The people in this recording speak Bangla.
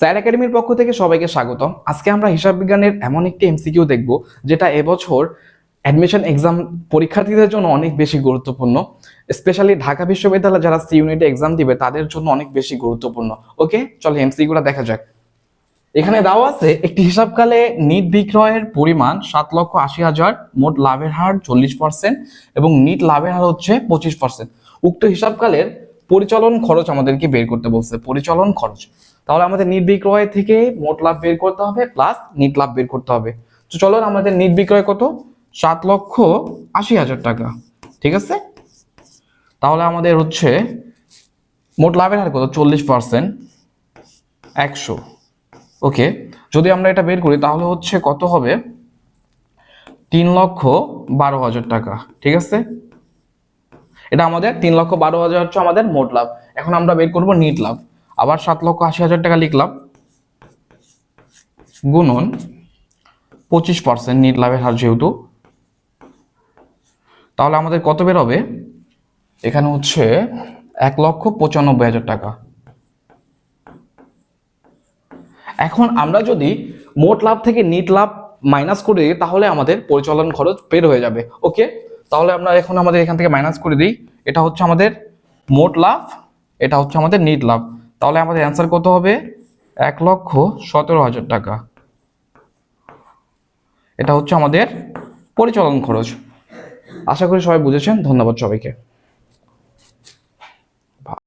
স্যার একাডেমির পক্ষ থেকে সবাইকে স্বাগতম। আজকে আমরা হিসাব বিজ্ঞানের এমন একটি এমসিকিউ দেখব, যেটা এবছর অ্যাডমিশন এক্সাম পরীক্ষার্থীদের জন্য অনেক বেশি গুরুত্বপূর্ণ। স্পেশালি ঢাকা বিশ্ববিদ্যালয় যারা সি ইউনিটে এক্সাম দিবে, তাদের জন্য অনেক বেশি গুরুত্বপূর্ণ। ওকে চলো এমসিকিউটা দেখা যাক। এখানে দেওয়া আছে, একটি হিসাবকালে নিট বিক্রয়ের পরিমাণ সাত লক্ষ আশি হাজার, মোট লাভের হার চল্লিশ পার্সেন্ট এবং নিট লাভের হার হচ্ছে পঁচিশ পার্সেন্ট উক্ত হিসাবকালের পরিচালন খরচ আমাদেরকে বের করতে বলছে, পরিচালন খরচ। তাহলে আমাদের নিট বিক্রয় থেকে মোট লাভ বের করতে হবে প্লাস নিট লাভ বের করতে হবে। তো চলো আমাদের নিট বিক্রয় কত? সাত লক্ষ আশি হাজার টাকা, ঠিক আছে? তাহলে আমাদের হচ্ছে মোট লাভের হার কত? চল্লিশ পার্সেন্ট একশো। ওকে, যদি আমরা এটা বের করি, তাহলে হচ্ছে কত হবে? তিন লক্ষ বারো হাজার টাকা, ঠিক আছে? এটা আমাদের তিন লক্ষ বারো হাজার হচ্ছে আমাদের মোট লাভ। এখন আমরা বের করব নিট লাভ। আবার সাত লক্ষ আশি হাজার টাকা লিখলাম। গুণন পঁচিশ পার্সেন্ট নিট লাভের হার যেহেতু, তাহলে আমাদের কত বের হবে? এখানে হচ্ছে এক লক্ষ পঁচানব্বই হাজার টাকা। এখন আমরা যদি মোট লাভ থেকে নিট লাভ মাইনাস করে তাহলে আমাদের পরিচালন খরচ বের হয়ে যাবে। ওকে তাহলে আমরা এখন আমাদের এখান থেকে মাইনাস করে দিই। এটা হচ্ছে আমাদের মোট লাভ, এটা হচ্ছে আমাদের নিট লাভ। তাহলে আমাদের অ্যান্সার কত হবে? এক লক্ষ সতেরো হাজার টাকা। এটা হচ্ছে আমাদের পরিচালন খরচ। আশা করি সবাই বুঝেছেন। ধন্যবাদ সবাইকে।